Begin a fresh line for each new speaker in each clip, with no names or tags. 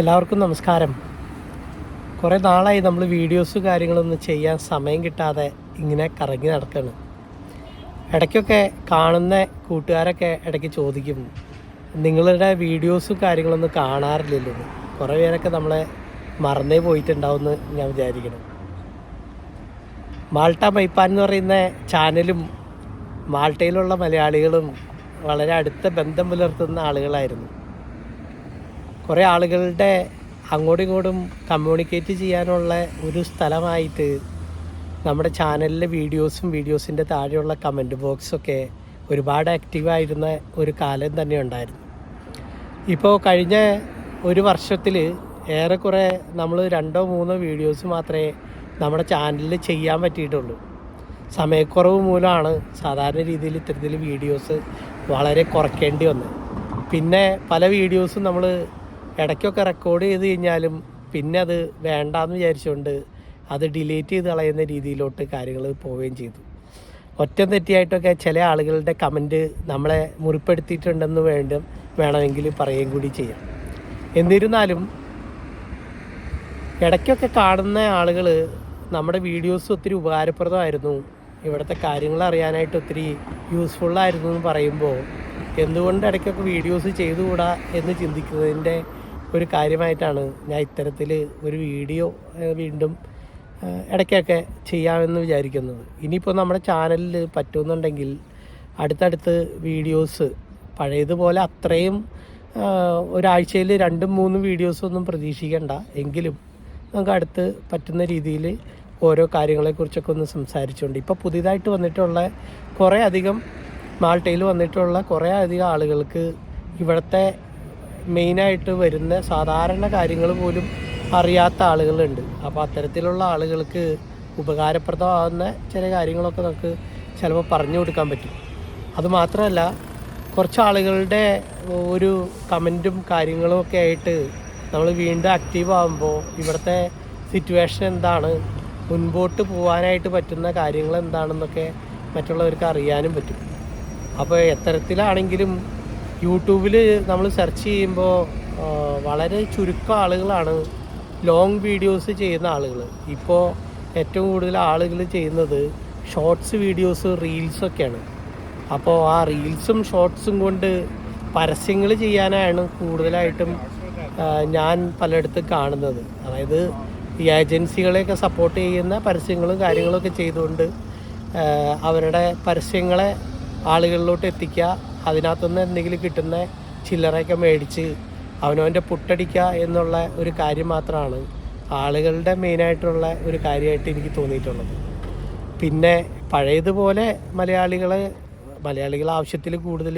എല്ലാവർക്കും നമസ്കാരം. കുറേ നാളായി നമ്മൾ വീഡിയോസ് കാര്യങ്ങളൊന്നും ചെയ്യാൻ സമയം കിട്ടാതെ ഇങ്ങനെ കറങ്ങി നടക്കുകയാണ് ഇടയ്ക്കൊക്കെ കാണുന്ന കൂട്ടുകാരൊക്കെ ഇടയ്ക്ക് ചോദിക്കും നിങ്ങളുടെ വീഡിയോസും കാര്യങ്ങളൊന്നും കാണാറില്ലല്ലോ? കുറേ പേരൊക്കെ നമ്മളെ മറന്നേ പോയിട്ടുണ്ടാവുമെന്ന് ഞാൻ വിചാരിക്കണം മാൾട്ട മൈപ്പാൻ എന്ന് പറയുന്ന ചാനലും മാൾട്ടയിലുള്ള മലയാളികളും വളരെ അടുത്ത ബന്ധം പുലർത്തുന്ന ആളുകളായിരുന്നു. കുറേ ആളുകളുടെ അങ്ങോട്ടും ഇങ്ങോട്ടും കമ്മ്യൂണിക്കേറ്റ് ചെയ്യാനുള്ള ഒരു സ്ഥലമായിട്ട് നമ്മുടെ ചാനലിലെ വീഡിയോസും വീഡിയോസിന്റെ താഴെയുള്ള കമന്റ് ബോക്സൊക്കെ ഒരുപാട് ആക്റ്റീവായിരുന്ന ഒരു കാലം തന്നെ ഉണ്ടായിരുന്നു. ഇപ്പോൾ കഴിഞ്ഞ ഒരു വർഷത്തിൽ ഏറെക്കുറെ നമ്മൾ രണ്ടോ മൂന്നോ വീഡിയോസ് മാത്രമേ നമ്മുടെ ചാനലിൽ ചെയ്യാൻ പറ്റിയിട്ടുള്ളൂ. സമയക്കുറവ് മൂലമാണ് സാധാരണ രീതിയിൽ ഇത്തരത്തിൽ വീഡിയോസ് വളരെ കുറയ്ക്കേണ്ടി വന്നത്. പിന്നെ പല വീഡിയോസും നമ്മൾ ഇടയ്ക്കൊക്കെ റെക്കോർഡ് ചെയ്ത് കഴിഞ്ഞാലും പിന്നെ അത് വേണ്ടാന്ന് വിചാരിച്ചുകൊണ്ട് അത് ഡിലീറ്റ് ചെയ്ത് കളയുന്ന രീതിയിലോട്ട് കാര്യങ്ങൾ പോവുകയും ചെയ്തു. ഒറ്റ തെറ്റിയായിട്ടൊക്കെ ചില ആളുകളുടെ കമന്റ് നമ്മളെ മുറിപ്പെടുത്തിയിട്ടുണ്ടെന്ന് വേണ്ടും വേണമെങ്കിൽ പറയുകയും കൂടി ചെയ്യാം. എന്നിരുന്നാലും ഇടയ്ക്കൊക്കെ കാണുന്ന ആളുകൾ നമ്മുടെ വീഡിയോസ് ഒത്തിരി ഉപകാരപ്രദമായിരുന്നു. ഇവിടുത്തെ കാര്യങ്ങൾ അറിയാനായിട്ട് ഒത്തിരി യൂസ്ഫുള്ളായിരുന്നു എന്ന് പറയുമ്പോൾ എന്തുകൊണ്ട് ഇടയ്ക്കൊക്കെ വീഡിയോസ് ചെയ്തുകൂടാ എന്ന് ചിന്തിക്കുന്നതിന്റെ ഒരു കാര്യമായിട്ടാണ് ഞാൻ ഇത്തരത്തിൽ ഒരു വീഡിയോ വീണ്ടും ഇടയ്ക്കൊക്കെ ചെയ്യാമെന്ന് വിചാരിക്കുന്നത്. ഇനിയിപ്പോൾ നമ്മുടെ ചാനലിൽ പറ്റുമെന്നുണ്ടെങ്കിൽ അടുത്തടുത്ത് വീഡിയോസ് പഴയതുപോലെ അത്രയും ഒരാഴ്ചയിൽ രണ്ടും മൂന്നും വീഡിയോസൊന്നും പ്രതീക്ഷിക്കേണ്ട. എങ്കിലും നമുക്ക് അടുത്ത് പറ്റുന്ന രീതിയിൽ ഓരോ കാര്യങ്ങളെക്കുറിച്ചൊക്കെ ഒന്ന് സംസാരിച്ചുകൊണ്ട് ഇപ്പോൾ പുതിയതായിട്ട് വന്നിട്ടുള്ള കുറേ അധികം മാൾട്ടയിൽ വന്നിട്ടുള്ള കുറേ അധികം ആളുകൾക്ക് ഇവിടുത്തെ മെയിനായിട്ട് വരുന്ന സാധാരണ കാര്യങ്ങൾ പോലും അറിയാത്ത ആളുകളുണ്ട്. അപ്പോൾ അത്തരത്തിലുള്ള ആളുകൾക്ക് ഉപകാരപ്രദമാകുന്ന ചില കാര്യങ്ങളൊക്കെ നമുക്ക് ചിലപ്പോൾ പറഞ്ഞു കൊടുക്കാൻ പറ്റും. അതുമാത്രമല്ല കുറച്ച് ആളുകളുടെ ഒരു കമന്റും കാര്യങ്ങളും ഒക്കെ ആയിട്ട് നമ്മൾ വീണ്ടും ആക്റ്റീവ് ആകുമ്പോൾ ഇവിടുത്തെ സിറ്റുവേഷൻ എന്താണ് മുൻപോട്ട് പോകാനായിട്ട് പറ്റുന്ന കാര്യങ്ങൾ എന്താണെന്നൊക്കെ മറ്റുള്ളവർക്ക് അറിയാനും പറ്റും. അപ്പോൾ എത്തരത്തിലാണെങ്കിലും യൂട്യൂബിൽ നമ്മൾ സെർച്ച് ചെയ്യുമ്പോൾ വളരെ ചുരുക്കം ആളുകളാണ് ലോങ് വീഡിയോസ് ചെയ്യുന്ന ആളുകൾ ഇപ്പോൾ ഏറ്റവും കൂടുതൽ ആളുകൾ ചെയ്യുന്നത് ഷോർട്സ് വീഡിയോസ് റീൽസൊക്കെയാണ് അപ്പോൾ ആ റീൽസും ഷോർട്സും കൊണ്ട് പരസ്യങ്ങൾ ചെയ്യാനാണ് കൂടുതലായിട്ടും ഞാൻ പലയിടത്തും കാണുന്നത്. അതായത് ഈ ഏജൻസികളെയൊക്കെ സപ്പോർട്ട് ചെയ്യുന്ന പരസ്യങ്ങളും കാര്യങ്ങളൊക്കെ ചെയ്തുകൊണ്ട് അവരുടെ പരസ്യങ്ങളെ ആളുകളിലോട്ട് എത്തിക്കുക അതിനകത്തുനിന്ന് എന്തെങ്കിലും കിട്ടുന്ന ചില്ലറയൊക്കെ മേടിച്ച് അവനവന്റെ പുട്ടടിക്കുക എന്നുള്ള ഒരു കാര്യം മാത്രമാണ് ആളുകളുടെ മെയിനായിട്ടുള്ള ഒരു കാര്യമായിട്ട് എനിക്ക് തോന്നിയിട്ടുള്ളത്. പിന്നെ പഴയതുപോലെ മലയാളികൾ മലയാളികൾ ആവശ്യത്തിൽ കൂടുതൽ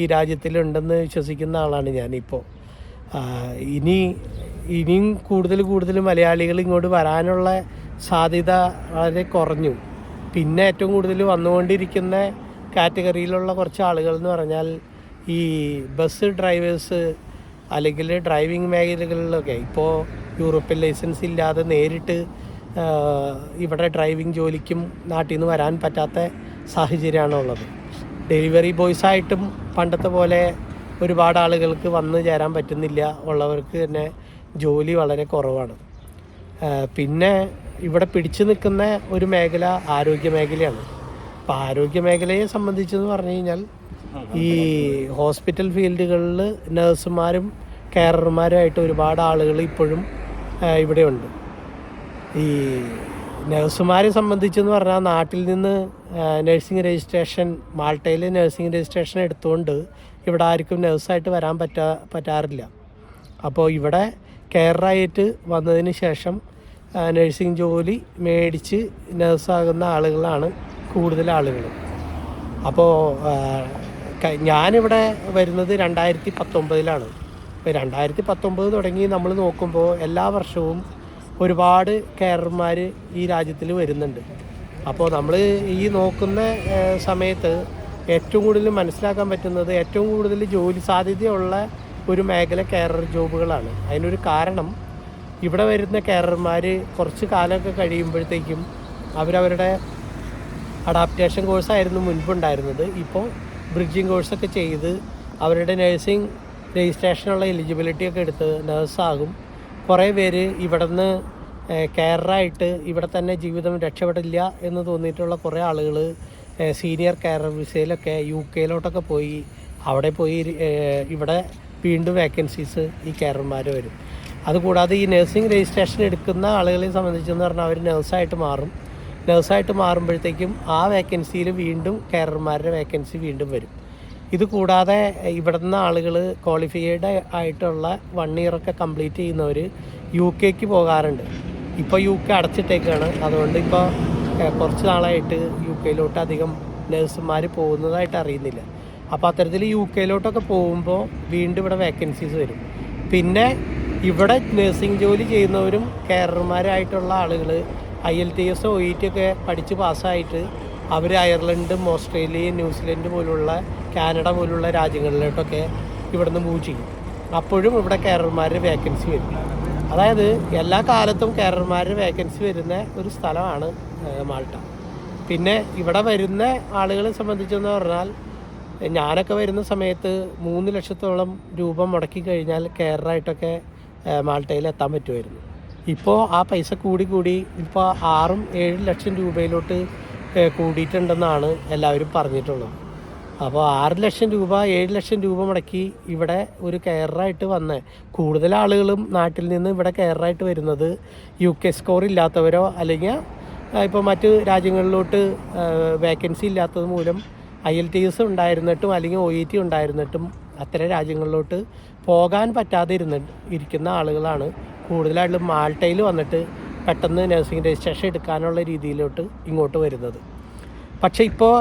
ഈ രാജ്യത്തിലുണ്ടെന്ന് വിശ്വസിക്കുന്ന ആളാണ് ഞാനിപ്പോൾ. ഇനി ഇനിയും കൂടുതൽ കൂടുതൽ മലയാളികൾ ഇങ്ങോട്ട് വരാനുള്ള സാധ്യത വളരെ കുറഞ്ഞു. പിന്നെ ഏറ്റവും കൂടുതൽ വന്നുകൊണ്ടിരിക്കുന്ന കാറ്റഗറിയിലുള്ള കുറച്ച് ആളുകൾ എന്ന് പറഞ്ഞാൽ ഈ ബസ് ഡ്രൈവേഴ്സ് അല്ലെങ്കിൽ ഡ്രൈവിംഗ് മേഖലകളിലൊക്കെ. ഇപ്പോൾ യൂറോപ്യൻ ലൈസൻസ് ഇല്ലാതെ നേരിട്ട് ഇവിടെ ഡ്രൈവിംഗ് ജോലിക്കും നാട്ടിൽ നിന്ന് വരാൻ പറ്റാത്ത സാഹചര്യമാണ് ഉള്ളത് ഡെലിവറി ബോയ്സ് ആയിട്ടും പണ്ടത്തെ പോലെ ഒരുപാട് ആളുകൾക്ക് വന്ന് ചേരാൻ പറ്റുന്നില്ല. ഉള്ളവർക്ക് തന്നെ ജോലി വളരെ കുറവാണ്. പിന്നെ ഇവിടെ പിടിച്ചു നിൽക്കുന്ന ഒരു മേഖല ആരോഗ്യ മേഖലയാണ്. അപ്പോൾ ആരോഗ്യ മേഖലയെ സംബന്ധിച്ചെന്ന് പറഞ്ഞു കഴിഞ്ഞാൽ ഈ ഹോസ്പിറ്റൽ ഫീൽഡുകളിൽ നഴ്സുമാരും കെയറർമാരുമായിട്ട് ഒരുപാട് ആളുകൾ ഇപ്പോഴും ഇവിടെയുണ്ട്. ഈ നഴ്സുമാരെ സംബന്ധിച്ചെന്ന് പറഞ്ഞാൽ നാട്ടിൽ നിന്ന് നഴ്സിംഗ് രജിസ്ട്രേഷൻ മാൾട്ടയിൽ നഴ്സിംഗ് രജിസ്ട്രേഷൻ എടുത്തുകൊണ്ട് ഇവിടെ ആർക്കും നഴ്സായിട്ട് വരാൻ പറ്റാ പറ്റാറില്ല. അപ്പോൾ ഇവിടെ കെയറായിട്ട് വന്നതിന് ശേഷം നഴ്സിംഗ് ജോലി മേടിച്ച് നഴ്സാകുന്ന ആളുകളാണ് കൂടുതൽ ആളുകൾ. അപ്പോൾ ഞാനിവിടെ വരുന്നത് രണ്ടായിരത്തി പത്തൊമ്പതിലാണ് ഇപ്പോൾ രണ്ടായിരത്തി പത്തൊമ്പത് തുടങ്ങി നമ്മൾ നോക്കുമ്പോൾ എല്ലാ വർഷവും ഒരുപാട് കേരളന്മാർ ഈ രാജ്യത്തിൽ വരുന്നുണ്ട്. അപ്പോൾ നമ്മൾ ഈ നോക്കുന്ന സമയത്ത് ഏറ്റവും കൂടുതൽ മനസ്സിലാക്കാൻ പറ്റുന്നത് ഏറ്റവും കൂടുതൽ ജോലി സാധ്യതയുള്ള ഒരു മേഖല കെയറർ ജോബുകളാണ്. അതിനൊരു കാരണം ഇവിടെ വരുന്ന കെയറർമാർ കുറച്ച് കാലമൊക്കെ കഴിയുമ്പോഴത്തേക്കും അവരവരുടെ അഡാപ്റ്റേഷൻ കോഴ്സായിരുന്നു മുൻപുണ്ടായിരുന്നത്. ഇപ്പോൾ ബ്രിഡ്ജിങ് കോഴ്സൊക്കെ ചെയ്ത് അവരുടെ നഴ്സിംഗ് രജിസ്ട്രേഷനുള്ള എലിജിബിലിറ്റി ഒക്കെ എടുത്ത് നഴ്സാകും കുറേ പേര് ഇവിടുന്ന് കെയറായിട്ട് ഇവിടെ തന്നെ ജീവിതം രക്ഷപ്പെടില്ല എന്ന് തോന്നിയിട്ടുള്ള കുറേ ആളുകൾ സീനിയർ കെയർ വിസയിലൊക്കെ യു കെയിലോട്ടൊക്കെ പോയി. അവിടെ പോയി ഇവിടെ വീണ്ടും വേക്കൻസീസ് ഈ കെയർമാർ വരും. അതുകൂടാതെ ഈ നഴ്സിംഗ് രജിസ്ട്രേഷൻ എടുക്കുന്ന ആളുകളെ സംബന്ധിച്ചെന്ന് പറഞ്ഞാൽ അവർ നഴ്സായിട്ട് മാറും. നേഴ്സായിട്ട് മാറുമ്പോഴത്തേക്കും ആ വേക്കൻസിയിൽ വീണ്ടും കെയറർമാരുടെ വേക്കൻസി വീണ്ടും വരും. ഇത് കൂടാതെ ഇവിടുന്ന് ആളുകൾ ക്വാളിഫൈഡ് ആയിട്ടുള്ള വൺ ഇയറൊക്കെ കംപ്ലീറ്റ് ചെയ്യുന്നവർ യു കെക്ക് പോകാറുണ്ട്. ഇപ്പോൾ യു കെ അടച്ചിട്ടേക്കാണ്. അതുകൊണ്ട് ഇപ്പോൾ കുറച്ച് നാളായിട്ട് യു കെയിലോട്ട് അധികം നഴ്സുമാർ പോകുന്നതായിട്ട് അറിയുന്നില്ല. അപ്പോൾ അത്തരത്തിൽ യു കെയിലോട്ടൊക്കെ പോകുമ്പോൾ വീണ്ടും ഇവിടെ വേക്കൻസീസ് വരും. പിന്നെ ഇവിടെ നഴ്സിംഗ് ജോലി ചെയ്യുന്നവരും കേരളമാരായിട്ടുള്ള ആളുകൾ I L T S O E T ഒക്കെ പഠിച്ച് പാസ്സായിട്ട് അവർ അയർലൻഡും ഓസ്ട്രേലിയയും ന്യൂസിലൻഡ് പോലുള്ള കാനഡ പോലുള്ള രാജ്യങ്ങളിലോട്ടൊക്കെ ഇവിടുന്ന് മൂവ് ചെയ്യും. അപ്പോഴും ഇവിടെ കേരളന്മാരുടെ വേക്കൻസി വരും. അതായത് എല്ലാ കാലത്തും കേരളന്മാരുടെ വേക്കൻസി വരുന്ന ഒരു സ്ഥലമാണ് മാൾട്ട. പിന്നെ ഇവിടെ വരുന്ന ആളുകളെ സംബന്ധിച്ചെന്ന് പറഞ്ഞാൽ ഞാനൊക്കെ വരുന്ന സമയത്ത് മൂന്ന് ലക്ഷത്തോളം രൂപ മുടക്കി കഴിഞ്ഞാൽ കേരളമായിട്ടൊക്കെ മാൾട്ടയിൽ എത്താൻ പറ്റുമായിരുന്നു. ഇപ്പോൾ ആ പൈസ കൂടി കൂടി ഇപ്പോൾ ആറും ഏഴും ലക്ഷം രൂപയിലോട്ട് കൂടിയിട്ടുണ്ടെന്നാണ് എല്ലാവരും പറഞ്ഞിട്ടുള്ളത്. അപ്പോൾ ആറ് ലക്ഷം രൂപ ഏഴ് ലക്ഷം രൂപ മുടക്കി ഇവിടെ ഒരു കെയറായിട്ട് വന്ന് കൂടുതൽ ആളുകളും നാട്ടിൽ നിന്ന് ഇവിടെ കെയറായിട്ട് വരുന്നത് യു കെ സ്കോർ ഇല്ലാത്തവരോ അല്ലെങ്കിൽ ഇപ്പോൾ മറ്റ് രാജ്യങ്ങളിലോട്ട് വേക്കൻസി ഇല്ലാത്തത് മൂലം ഐ എൽ ടി എസ് ഉണ്ടായിരുന്നിട്ടും അല്ലെങ്കിൽ ഒ ഇ ടി ഉണ്ടായിരുന്നിട്ടും അത്തരം രാജ്യങ്ങളിലോട്ട് പോകാൻ പറ്റാതെ ഇരുന്ന് ഇരിക്കുന്ന ആളുകളാണ് കൂടുതലായിട്ടും മാൾട്ടയിൽ വന്നിട്ട് പെട്ടെന്ന് നഴ്സിംഗ് രജിസ്ട്രേഷൻ എടുക്കാനുള്ള രീതിയിലോട്ട് ഇങ്ങോട്ട് വരുന്നത്. പക്ഷേ ഇപ്പോൾ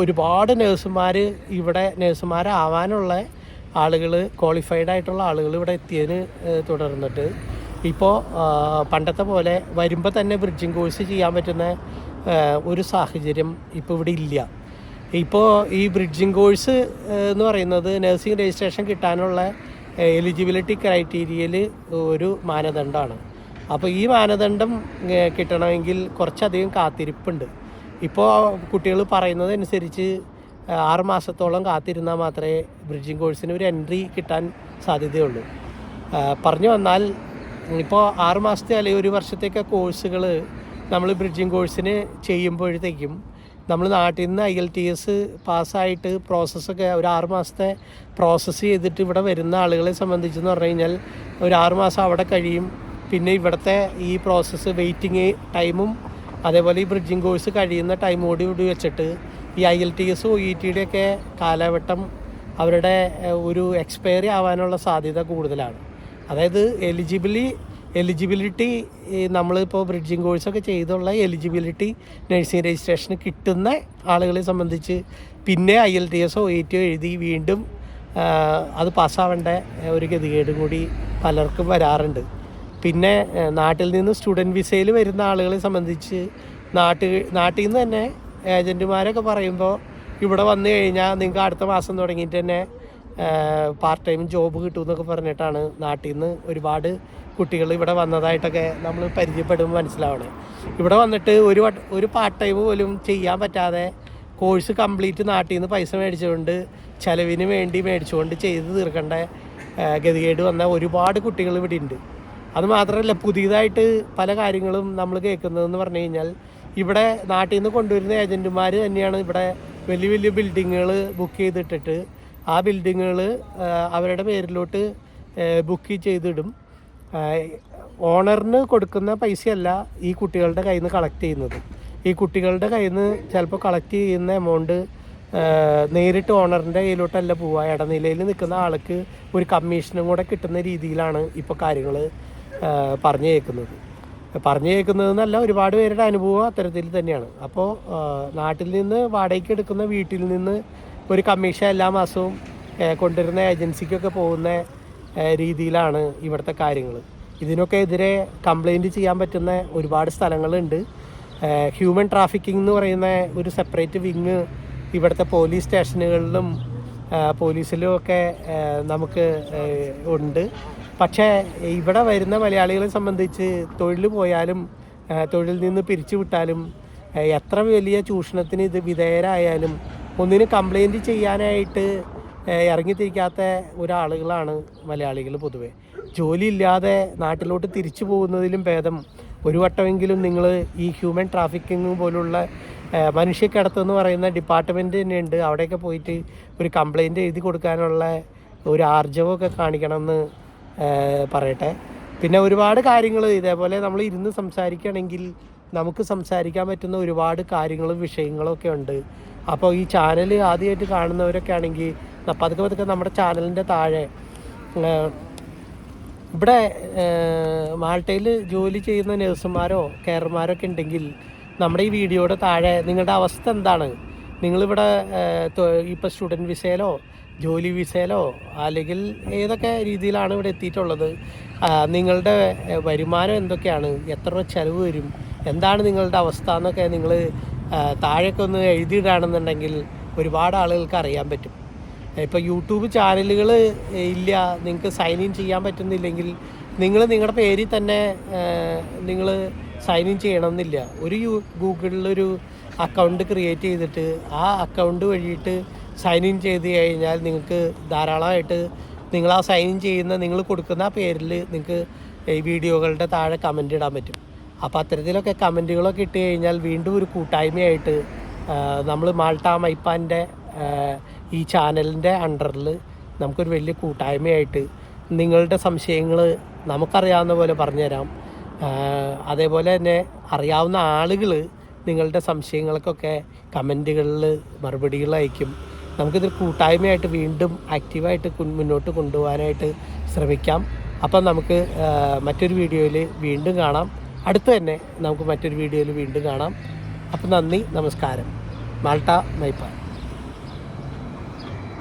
ഒരുപാട് നഴ്സുമാർ ഇവിടെ നഴ്സുമാരാവാനുള്ള ആളുകൾ ക്വാളിഫൈഡ് ആയിട്ടുള്ള ആളുകൾ ഇവിടെ എത്തിയതിന് തുടർന്നിട്ട് ഇപ്പോൾ പണ്ടത്തെ പോലെ വരുമ്പോൾ തന്നെ ബ്രിഡ്ജിങ് കോഴ്സ് ചെയ്യാൻ പറ്റുന്ന ഒരു സാഹചര്യം ഇപ്പോൾ ഇവിടെ ഇല്ല. ഇപ്പോൾ ഈ ബ്രിഡ്ജിങ് കോഴ്സ് എന്ന് പറയുന്നത് നഴ്സിംഗ് രജിസ്ട്രേഷൻ കിട്ടാനുള്ള എലിജിബിലിറ്റി ക്രൈറ്റീരിയയിൽ ഒരു മാനദണ്ഡമാണ് അപ്പോൾ ഈ മാനദണ്ഡം കിട്ടണമെങ്കിൽ കുറച്ചധികം കാത്തിരിപ്പുണ്ട്. ഇപ്പോൾ കുട്ടികൾ പറയുന്നതനുസരിച്ച് ആറ് മാസത്തോളം കാത്തിരുന്നാൽ മാത്രമേ ബ്രിഡ്ജിങ് കോഴ്സിന് ഒരു എൻട്രി കിട്ടാൻ സാധ്യതയുള്ളൂ. പറഞ്ഞു വന്നാൽ ഇപ്പോൾ ആറ് മാസത്തെ അല്ലെങ്കിൽ ഒരു വർഷത്തേക്ക് കോഴ്സുകൾ നമ്മൾ ബ്രിഡ്ജിങ് കോഴ്സിന് ചെയ്യുമ്പോഴത്തേക്കും നമ്മൾ നാട്ടിൽ നിന്ന് ഐ എൽ ടി എസ് പാസ്സായിട്ട് പ്രോസസ്സൊക്കെ ഒരു ആറ് മാസത്തെ പ്രോസസ്സ് ചെയ്തിട്ട് ഇവിടെ വരുന്ന ആളുകളെ സംബന്ധിച്ചെന്ന് പറഞ്ഞു കഴിഞ്ഞാൽ ഒരു ആറ് മാസം അവിടെ കഴിയും. പിന്നെ ഇവിടുത്തെ ഈ പ്രോസസ്സ് വെയിറ്റിംഗ് ടൈമും അതേപോലെ ഈ ബ്രിഡ്ജിങ് കോഴ്സ് കഴിയുന്ന ടൈമോട് കൂടി വെച്ചിട്ട് ഈ I L T S O E ടിയുടെയൊക്കെ കാലഘട്ടം അവരുടെ ഒരു എക്സ്പയറി ആവാനുള്ള സാധ്യത കൂടുതലാണ്. അതായത് എലിജിബിലി എലിജിബിലിറ്റി നമ്മളിപ്പോൾ ബ്രിഡ്ജിങ് കോഴ്സൊക്കെ ചെയ്തുള്ള എലിജിബിലിറ്റി നഴ്സിംഗ് രജിസ്ട്രേഷന് കിട്ടുന്ന ആളുകളെ സംബന്ധിച്ച് പിന്നെ I L T S O E T എഴുതി വീണ്ടും അത് പാസ്സാവേണ്ട ഒരു ഗതികേടും കൂടി പലർക്കും വരാറുണ്ട്. പിന്നെ നാട്ടിൽ നിന്ന് സ്റ്റുഡന്റ് വിസയിൽ വരുന്ന ആളുകളെ സംബന്ധിച്ച് നാട്ടിൽ നാട്ടിൽ നിന്ന് തന്നെ ഏജന്റുമാരൊക്കെ പറയുമ്പോൾ ഇവിടെ വന്നു കഴിഞ്ഞാൽ നിങ്ങൾക്ക് അടുത്ത മാസം തുടങ്ങിയിട്ട് തന്നെ പാർട്ട് ടൈം ജോബ് കിട്ടുമെന്നൊക്കെ പറഞ്ഞിട്ടാണ് നാട്ടിൽ നിന്ന് ഒരുപാട് കുട്ടികൾ ഇവിടെ വന്നതായിട്ടൊക്കെ നമ്മൾ പരിചയപ്പെടുമ്പോൾ മനസ്സിലാവണേ. ഇവിടെ വന്നിട്ട് ഒരു ഒരു പാർട്ട് ടൈം പോലും ചെയ്യാൻ പറ്റാതെ കോഴ്സ് കംപ്ലീറ്റ് നാട്ടിൽ നിന്ന് പൈസ മേടിച്ചുകൊണ്ട് ചിലവിന് വേണ്ടി മേടിച്ചുകൊണ്ട് ചെയ്ത് തീർക്കേണ്ട ഗതികേട് വന്ന ഒരുപാട് കുട്ടികൾ ഇവിടെ ഉണ്ട്. അത് മാത്രമല്ല പുതിയതായിട്ട് പല കാര്യങ്ങളും നമ്മൾ കേൾക്കുന്നതെന്ന് പറഞ്ഞു കഴിഞ്ഞാൽ ഇവിടെ നാട്ടിൽ നിന്ന് കൊണ്ടുവരുന്ന ഏജന്റുമാർ തന്നെയാണ് ഇവിടെ വലിയ വലിയ ബിൽഡിങ്ങുകൾ ബുക്ക് ചെയ്തിട്ടിട്ട് ആ ബിൽഡിങ്ങുകൾ അവരുടെ പേരിലോട്ട് ബുക്ക് ചെയ്തിടും. ഓണറിന് കൊടുക്കുന്ന പൈസയല്ല ഈ കുട്ടികളുടെ കയ്യിൽ നിന്ന് കളക്ട് ചെയ്യുന്നത്. ഈ കുട്ടികളുടെ കയ്യിൽ നിന്ന് ചിലപ്പോൾ കളക്ട് ചെയ്യുന്ന എമൗണ്ട് നേരിട്ട് ഓണറിന്റെ കയ്യിലോട്ടല്ല പോവുക. ഇടനിലയിൽ നിൽക്കുന്ന ആൾക്ക് ഒരു കമ്മീഷനും കൂടെ കിട്ടുന്ന രീതിയിലാണ് ഇപ്പോൾ കാര്യങ്ങൾ പറഞ്ഞു കേൾക്കുന്നത്. പറഞ്ഞു കേൾക്കുന്നതെന്നല്ല ഒരുപാട് പേരുടെ അനുഭവം അത്തരത്തിൽ തന്നെയാണ്. അപ്പോൾ നാട്ടിൽ നിന്ന് വാടകയ്ക്ക് എടുക്കുന്ന വീട്ടിൽ നിന്ന് ഒരു കമ്മീഷൻ എല്ലാ മാസവും കൊണ്ടുവരുന്ന ഏജൻസിക്കൊക്കെ പോകുന്ന രീതിയിലാണ് ഇവിടുത്തെ കാര്യങ്ങൾ ഇതിനൊക്കെ എതിരെ കംപ്ലൈന്റ് ചെയ്യാൻ പറ്റുന്ന ഒരുപാട് സ്ഥലങ്ങളുണ്ട്. ഹ്യൂമൻ ട്രാഫിക്കിംഗ് എന്ന് പറയുന്ന ഒരു സെപ്പറേറ്റ് വിങ് ഇവിടുത്തെ പോലീസ് സ്റ്റേഷനുകളിലും പോലീസിലും ഒക്കെ നമുക്ക് ഉണ്ട്. പക്ഷേ ഇവിടെ വരുന്ന മലയാളികളെ സംബന്ധിച്ച് തൊഴിൽ പോയാലും തൊഴിൽ നിന്ന് പിരിച്ചു വിട്ടാലും എത്ര വലിയ ചൂഷണത്തിന് ഇത് വിധേയരായാലും ഒന്നിന് കംപ്ലൈന്റ് ചെയ്യാനായിട്ട് ഇറങ്ങിത്തിരിക്കാത്ത ഒരാളുകളാണ് മലയാളികൾ പൊതുവെ. ജോലി ഇല്ലാതെ നാട്ടിലോട്ട് തിരിച്ചു പോകുന്നതിലും ഭേദം. ഒരു വട്ടമെങ്കിലും നിങ്ങൾ ഈ ഹ്യൂമൻ ട്രാഫിക്കിംഗ് പോലുള്ള മനുഷ്യക്കടത്ത് എന്ന് പറയുന്ന ഡിപ്പാർട്ട്മെന്റ് തന്നെയുണ്ട് അവിടെയൊക്കെ പോയിട്ട് ഒരു കംപ്ലൈന്റ് എഴുതി കൊടുക്കാനുള്ള ഒരു ആർജവമൊക്കെ കാണിക്കണം എന്ന് പറയട്ടെ. പിന്നെ ഒരുപാട് കാര്യങ്ങൾ ഇതേപോലെ നമ്മൾ ഇരുന്ന് സംസാരിക്കുകയാണെങ്കിൽ നമുക്ക് സംസാരിക്കാൻ പറ്റുന്ന ഒരുപാട് കാര്യങ്ങളും വിഷയങ്ങളും ഒക്കെ ഉണ്ട്. അപ്പോൾ ഈ ചാനൽ ആദ്യമായിട്ട് കാണുന്നവരൊക്കെ ആണെങ്കിൽ പതുക്കെ പതുക്കെ നമ്മുടെ ചാനലിന്റെ താഴെ ഇവിടെ മാൾട്ടയിൽ ജോലി ചെയ്യുന്ന നഴ്സുമാരോ കെയർമാരോ ഒക്കെ ഉണ്ടെങ്കിൽ നമ്മുടെ ഈ വീഡിയോയുടെ താഴെ നിങ്ങളുടെ അവസ്ഥ എന്താണ്? നിങ്ങളിവിടെ ഇപ്പോൾ സ്റ്റുഡന്റ് വിസയിലോ ജോലി വിസയിലോ അല്ലെങ്കിൽ ഏതൊക്കെ രീതിയിലാണ് ഇവിടെ എത്തിയിട്ടുള്ളത്? നിങ്ങളുടെ വരുമാനം എന്തൊക്കെയാണ്? എത്ര ചിലവ് വരും? എന്താണ് നിങ്ങളുടെ അവസ്ഥ എന്നൊക്കെ നിങ്ങൾ താഴേക്ക് ഒന്ന് എഴുതിയിടാണെന്നുണ്ടെങ്കിൽ ഒരുപാട് ആളുകൾക്ക് അറിയാൻ പറ്റും. ഇപ്പോൾ യൂട്യൂബ് ചാനലുകൾ ഇല്ല നിങ്ങൾക്ക് സൈൻ ഇൻ ചെയ്യാൻ പറ്റുന്നില്ലെങ്കിൽ നിങ്ങൾ നിങ്ങളുടെ പേരിൽ തന്നെ നിങ്ങൾ സൈൻ ഇൻ ചെയ്യണമെന്നില്ല. ഒരു യൂ ഗൂഗിളിലൊരു അക്കൗണ്ട് ക്രിയേറ്റ് ചെയ്തിട്ട് ആ അക്കൗണ്ട് വഴിയിട്ട് സൈൻ ഇൻ ചെയ്ത് കഴിഞ്ഞാൽ നിങ്ങൾക്ക് ധാരാളമായിട്ട് നിങ്ങൾ ആ സൈൻ ഇൻ ചെയ്യുന്ന നിങ്ങൾ കൊടുക്കുന്ന പേരിൽ നിങ്ങൾക്ക് ഈ വീഡിയോകളുടെ താഴെ കമന്റ് ഇടാൻ പറ്റും. അപ്പോൾ അത്തരത്തിലൊക്കെ കമന്റുകളൊക്കെ ഇട്ട് കഴിഞ്ഞാൽ വീണ്ടും ഒരു കൂട്ടായ്മയായിട്ട് നമ്മൾ മാൾട്ട മൈപ്പാന്റെ ഈ ചാനലിന്റെ അണ്ടറിൽ നമുക്കൊരു വലിയ കൂട്ടായ്മയായിട്ട് നിങ്ങളുടെ സംശയങ്ങൾ നമുക്കറിയാവുന്ന പോലെ പറഞ്ഞുതരാം. അതേപോലെ തന്നെ അറിയാവുന്ന ആളുകൾ നിങ്ങളുടെ സംശയങ്ങൾക്കൊക്കെ കമന്റുകളിൽ മറുപടികൾ അയക്കും. നമുക്കിത് കൂട്ടായ്മയായിട്ട് വീണ്ടും ആക്റ്റീവായിട്ട് മുന്നോട്ട് കൊണ്ടുപോകാനായിട്ട് ശ്രമിക്കാം. അപ്പം നമുക്ക് മറ്റൊരു വീഡിയോയിൽ വീണ്ടും കാണാം. അടുത്ത് തന്നെ നമുക്ക് മറ്റൊരു വീഡിയോയിൽ വീണ്ടും കാണാം. അപ്പം നന്ദി നമസ്കാരം. മാൾട്ട മൈപ്പാൻ